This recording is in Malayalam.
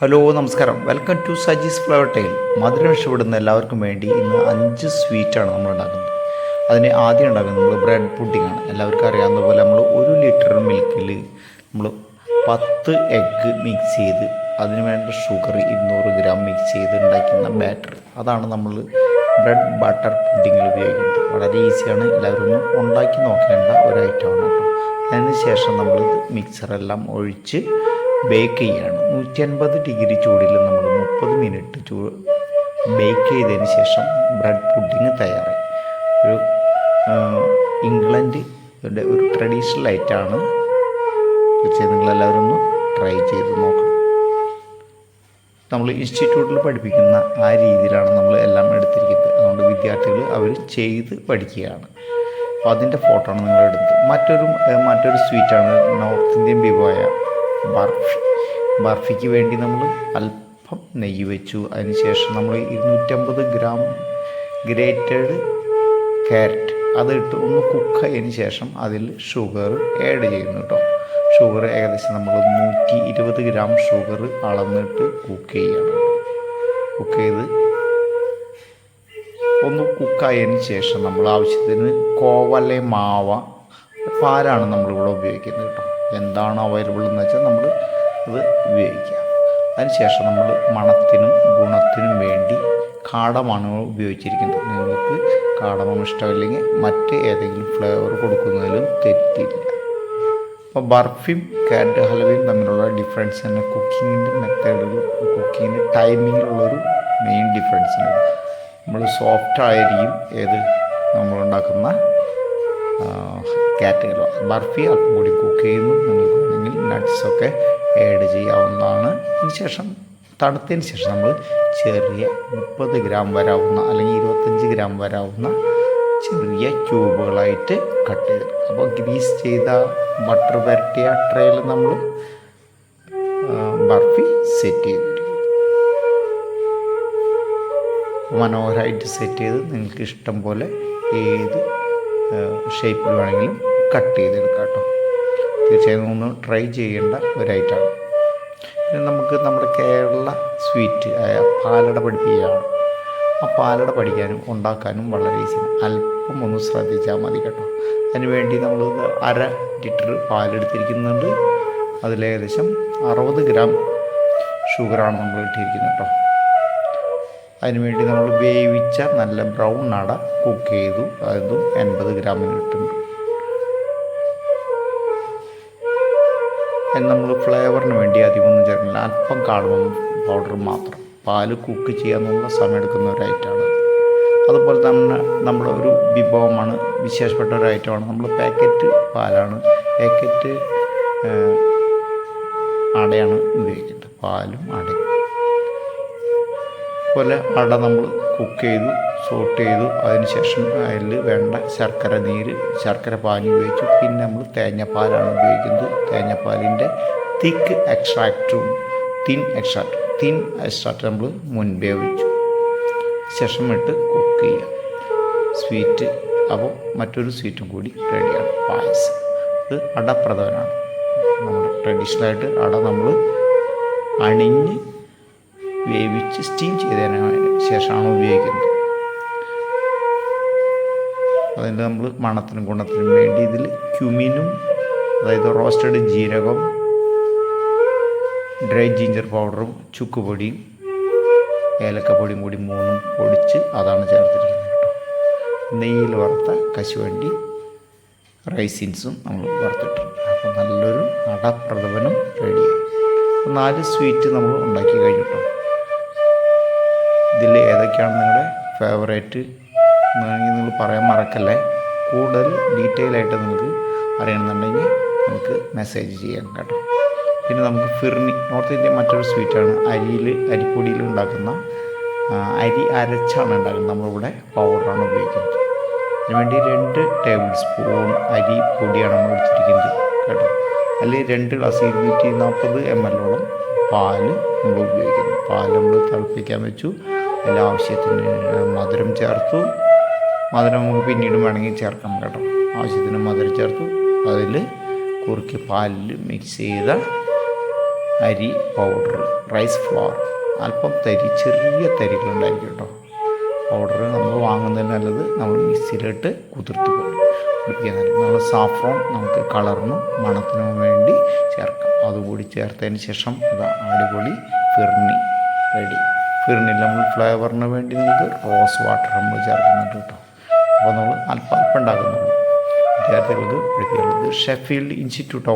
ഹലോ നമസ്കാരം. Welcome to Saji's flower tile മധുരം ഇഷ്ടപ്പെടുന്ന എല്ലാവർക്കും വേണ്ടി ഇന്ന് അഞ്ച് സ്വീറ്റാണ് നമ്മൾ ഉണ്ടാക്കുന്നത്. അതിന് ആദ്യം ഉണ്ടാക്കുന്നത് നമ്മൾ ബ്രെഡ് പുഡിംഗ് ആണ്. എല്ലാവർക്കും അറിയാവുന്ന പോലെ നമ്മൾ ഒരു ലിറ്റർ മിൽക്കിൽ നമ്മൾ പത്ത് എഗ്ഗ് മിക്സ് ചെയ്ത് അതിന് വേണ്ട ഷുഗർ ഇരുന്നൂറ് ഗ്രാം മിക്സ് ചെയ്ത് ഉണ്ടാക്കുന്ന ബാറ്റർ അതാണ് നമ്മൾ ബ്രെഡ് ബട്ടർ പുഡിങ്ങിൽ ഉപയോഗിക്കുന്നത്. വളരെ ഈസിയാണ് എല്ലാവരും ഒന്ന് ഉണ്ടാക്കി നോക്കേണ്ട ഒരു ഐറ്റമാണ് കേട്ടോ. അതിന് ശേഷം നമ്മൾ മിക്സറെല്ലാം ഒഴിച്ച് ബേക്ക് ചെയ്യുകയാണ് നൂറ്റി അൻപത് ഡിഗ്രി ചൂടിൽ നമ്മൾ മുപ്പത് മിനിറ്റ് ചൂ ബേക്ക് ചെയ്തതിന് ശേഷം ബ്രെഡ് പുഡിങ് തയ്യാറായി. ഒരു ഇംഗ്ലണ്ട് ഒരു ട്രഡീഷണൽ ആയിട്ടാണ് തീർച്ചയായും നിങ്ങളെല്ലാവരും ഒന്ന് ട്രൈ ചെയ്ത് നോക്കണം. നമ്മൾ ഇൻസ്റ്റിറ്റ്യൂട്ടിൽ പഠിപ്പിക്കുന്ന ആ രീതിയിലാണ് നമ്മൾ എല്ലാം എടുത്തിരിക്കുന്നത്. അതുകൊണ്ട് വിദ്യാർത്ഥികൾ അവർ ചെയ്ത് പഠിക്കുകയാണ്. അപ്പോൾ അതിന്റെ ഫോട്ടോ ആണ് നിങ്ങൾ എടുത്തത്. മറ്റൊരു മറ്റൊരു സ്വീറ്റാണ് നോർത്ത് ഇന്ത്യൻ വിഭവമായ ബർഫി ബർഫിക്ക് വേണ്ടി നമ്മൾ അല്പം നെയ്യ് വെച്ചു. അതിനുശേഷം നമ്മൾ ഇരുന്നൂറ്റമ്പത് ഗ്രാം ഗ്രേറ്റഡ് ക്യാരറ്റ് അതിട്ട് ഒന്ന് കുക്ക് അതിന് ശേഷം അതിൽ ഷുഗർ ആഡ് ചെയ്യുന്നു കേട്ടോ ഷുഗർ ഏകദേശം നമ്മൾ നൂറ്റി ഇരുപത് ഗ്രാം ഷുഗർ അളന്നിട്ട് കുക്ക് ചെയ്യണം കുക്ക് ചെയ്ത് ഒന്ന് കുക്കായതിന് ശേഷം നമ്മൾ ആവശ്യത്തിന് കോവലെ മാവ പാലാണ് നമ്മളിവിടെ ഉപയോഗിക്കുന്നത് കേട്ടോ എന്താണ് അവൈലബിൾ എന്ന് വെച്ചാൽ നമ്മൾ അത് ഉപയോഗിക്കുക അതിനുശേഷം നമ്മൾ മണത്തിനും ഗുണത്തിനും വേണ്ടി കാടമാണ് ഉപയോഗിച്ചിരിക്കുന്നത്. നിങ്ങൾക്ക് കാടമം ഇഷ്ടമില്ലെങ്കിൽ മറ്റ് ഏതെങ്കിലും ഫ്ലേവർ കൊടുക്കുന്നതിലും തെറ്റില്ല. അപ്പോൾ ബർഫിയും കാറ്റ് ഹലവയും തമ്മിലുള്ള ഡിഫറൻസ് തന്നെ കുക്കിങ്ങിന്റെ മെത്തേഡിൽ കുക്കിങ്ങിന്റെ ടൈമിങ്ങിലുള്ളൊരു മെയിൻ ഡിഫറൻസ് നമ്മൾ സോഫ്റ്റ് ആയിരിക്കും ഏത് നമ്മളുണ്ടാക്കുന്ന കാറ്റ് ഹൽവ ബർഫി അല്പം കൂടി കുക്ക് ചെയ്യുന്നു. നിങ്ങൾക്ക് വേണമെങ്കിൽ നട്ട്സൊക്കെ ആഡ് ചെയ്യാവുന്നതാണ്. അതിനുശേഷം തണുത്തതിന് ശേഷം നമ്മൾ ചെറിയ മുപ്പത് ഗ്രാം വരാവുന്ന അല്ലെങ്കിൽ ഇരുപത്തഞ്ച് ഗ്രാം വരാവുന്ന ചെറിയ ക്യൂബുകളായിട്ട് കട്ട് ചെയ്ത്. അപ്പോൾ ഗ്രീസ് ചെയ്ത ബട്ടർ വരട്ടിയ ട്രേയിൽ നമ്മൾ ബർഫി സെറ്റ് ചെയ്തിട്ടുണ്ട്. മനോഹരമായിട്ട് സെറ്റ് ചെയ്ത് നിങ്ങൾക്ക് ഇഷ്ടം പോലെ ഏത് ഷേപ്പിൽ വേണമെങ്കിലും കട്ട് ചെയ്തെടുക്കാം കേട്ടോ. തീർച്ചയായും ഒന്ന് ട്രൈ ചെയ്യേണ്ട ഒരു ഐറ്റമാണ് പിന്നെ നമുക്ക് നമ്മുടെ കേരള സ്വീറ്റ് ആയ പാലട പഠിപ്പിക്കുകയാണ്. ആ പാലട പഠിക്കാനും ഉണ്ടാക്കാനും വളരെ ഈസിയാണ് അല്പം ഒന്ന് ശ്രദ്ധിച്ചാൽ മതി കേട്ടോ. അതിനുവേണ്ടി നമ്മൾ അര ലിറ്റർ പാലെടുത്തിരിക്കുന്നുണ്ട് അതിലേകദേശം അറുപത് ഗ്രാം ഷുഗറാണ് നമ്മൾ ഇട്ടിരിക്കുന്നത് കേട്ടോ. അതിനുവേണ്ടി നമ്മൾ വേവിച്ച നല്ല ബ്രൗൺ അട കുക്ക് ചെയ്തു. അതും എൺപത് ഗ്രാമിന് ഇട്ടുണ്ട് നമ്മൾ ഫ്ലേവറിന് വേണ്ടി അധികമൊന്നും ചേർക്കില്ല അല്പം കാർഡമം പൗഡർ മാത്രം. പാൽ കുക്ക് ചെയ്യാനുള്ള സമയം എടുക്കുന്ന ഒരു ഐറ്റമാണ് അതുപോലെ തന്നെ നമ്മുടെ ഒരു വിഭവമാണ് വിശേഷപ്പെട്ട ഒരു ഐറ്റമാണ് നമ്മൾ പാക്കറ്റ് പാലാണ്. പാക്കറ്റ് അടയാണ് ഉപയോഗിക്കുന്നത്. പാലും അടയും. പോലെ അട നമ്മൾ കുക്ക് ചെയ്തു സോട്ട് ചെയ്തു. അതിനുശേഷം അതിൽ വേണ്ട ശർക്കര നീര് ശർക്കര പാനി ഉപയോഗിച്ചു. പിന്നെ നമ്മൾ തേങ്ങാപ്പാലാണ് ഉപയോഗിക്കുന്നത്. തേങ്ങാപ്പാലിന്റെ തിക്ക് എക്സ്ട്രാക്റ്റും തിൻ എക്സ്ട്രാക്റ്റ് തിൻ എക്സ്ട്രാക്റ്റ് നമ്മൾ മുൻപേ വെച്ചു ശേഷം ഇട്ട് കുക്ക് ചെയ്യാം. സ്വീറ്റ് അപ്പോൾ മറ്റൊരു സ്വീറ്റും കൂടി റെഡിയാണ് പായസം. ഇത് അടപ്രധാനമാണ് നമ്മുടെ ട്രഡീഷണലായിട്ട് അട നമ്മൾ അണിഞ്ഞ് വേവിച്ച് സ്റ്റീം ചെയ്തതിന് ശേഷമാണ് ഉപയോഗിക്കുന്നത്. അതിന്റെ നമ്മൾ മണത്തിനും ഗുണത്തിനും വേണ്ടി ഇതിൽ ക്യുമിനും അതായത് റോസ്റ്റഡ് ജീരകം ഡ്രൈ ജിഞ്ചർ പൗഡറും ചുക്കുപൊടിയും ഏലക്കപ്പൊടിയും കൂടി മൂന്നും പൊടിച്ച് അതാണ് ചേർത്തിരിക്കുന്നത് കേട്ടോ. നെയ്യിൽ വറുത്ത കശുവണ്ടി റൈസിൻസും നമ്മൾ വറുത്തിട്ടുണ്ട്. അപ്പോൾ നല്ലൊരു അടപ്രദവനം റെഡിയായി നാല് സ്വീറ്റ് നമ്മൾ ഉണ്ടാക്കി കഴിഞ്ഞിട്ടോ ഇതിൽ ഏതൊക്കെയാണ് നിങ്ങളുടെ ഫേവറേറ്റ് എന്നാണെങ്കിൽ നിങ്ങൾ പറയാൻ മറക്കല്ലേ. കൂടുതൽ ഡീറ്റെയിൽ ആയിട്ട് നിങ്ങൾക്ക് അറിയണമെന്നുണ്ടെങ്കിൽ നമുക്ക് മെസ്സേജ് ചെയ്യാം കേട്ടോ. പിന്നെ നമുക്ക് ഫിർണി നോർത്ത് ഇന്ത്യൻ മറ്റൊരു സ്വീറ്റാണ് അരിയിൽ അരിപ്പൊടിയിൽ ഉണ്ടാക്കുന്ന അരി അരച്ചാണ് ഉണ്ടാക്കുന്നത്. നമ്മളിവിടെ പൗഡറാണ് ഉപയോഗിക്കുന്നത്. അതിനുവേണ്ടി രണ്ട് ടേബിൾ സ്പൂൺ അരി പൊടിയാണ് നമ്മൾ എടുത്തിരിക്കുന്നത് കേട്ടോ. അല്ലെങ്കിൽ രണ്ട് ഗ്ലാസ് ഇരുന്നൂറ്റി നാൽപ്പത് എം എല്ലോളം പാൽ നമ്മൾ ഉപയോഗിക്കുന്നു. പാൽ നമ്മൾ തിളപ്പിക്കാൻ വെച്ചു. എല്ലാ ആവശ്യത്തിന് മധുരം ചേർത്തു. മധുരം നമുക്ക് പിന്നീട് വേണമെങ്കിൽ ചേർക്കാം കേട്ടോ. ആവശ്യത്തിന് മധുരം ചേർത്തു. അതിൽ കുറുക്കി പാലിൽ മിക്സ് ചെയ്ത അരി പൗഡർ റൈസ് ഫ്ലോർ അല്പം തരി ചെറിയ തരികളുണ്ടായിരിക്കും കേട്ടോ. പൗഡർ നമ്മൾ വാങ്ങുന്നതിന് നല്ലത് നമ്മൾ മിക്സിയിലിട്ട് കുതിർത്ത് കുടിക്കാൻ നല്ലത് നമ്മൾ സാഫ്രോൺ നമുക്ക് കളറിനും മണത്തിനും വേണ്ടി ചേർക്കാം. അതുകൂടി ചേർത്തതിന് ശേഷം ഇതാ അടിപൊളി ഫിർണി റെഡി ഫിർണി നമ്മൾ ഫ്ലേവറിന് വേണ്ടി നമുക്ക് റോസ് വാട്ടർ നമ്മൾ ചേർക്കുന്നുണ്ട് കേട്ടോ. അപ്പോൾ നമ്മൾ അല്പം അല്പം ഉണ്ടാക്കുന്നുള്ളൂ. വിദ്യാർത്ഥികൾക്ക് വിദ്യാർത്ഥികൾക്ക് ഷെഫീൽഡ് ഇൻസ്റ്റിറ്റ്യൂട്ട് ഓഫ്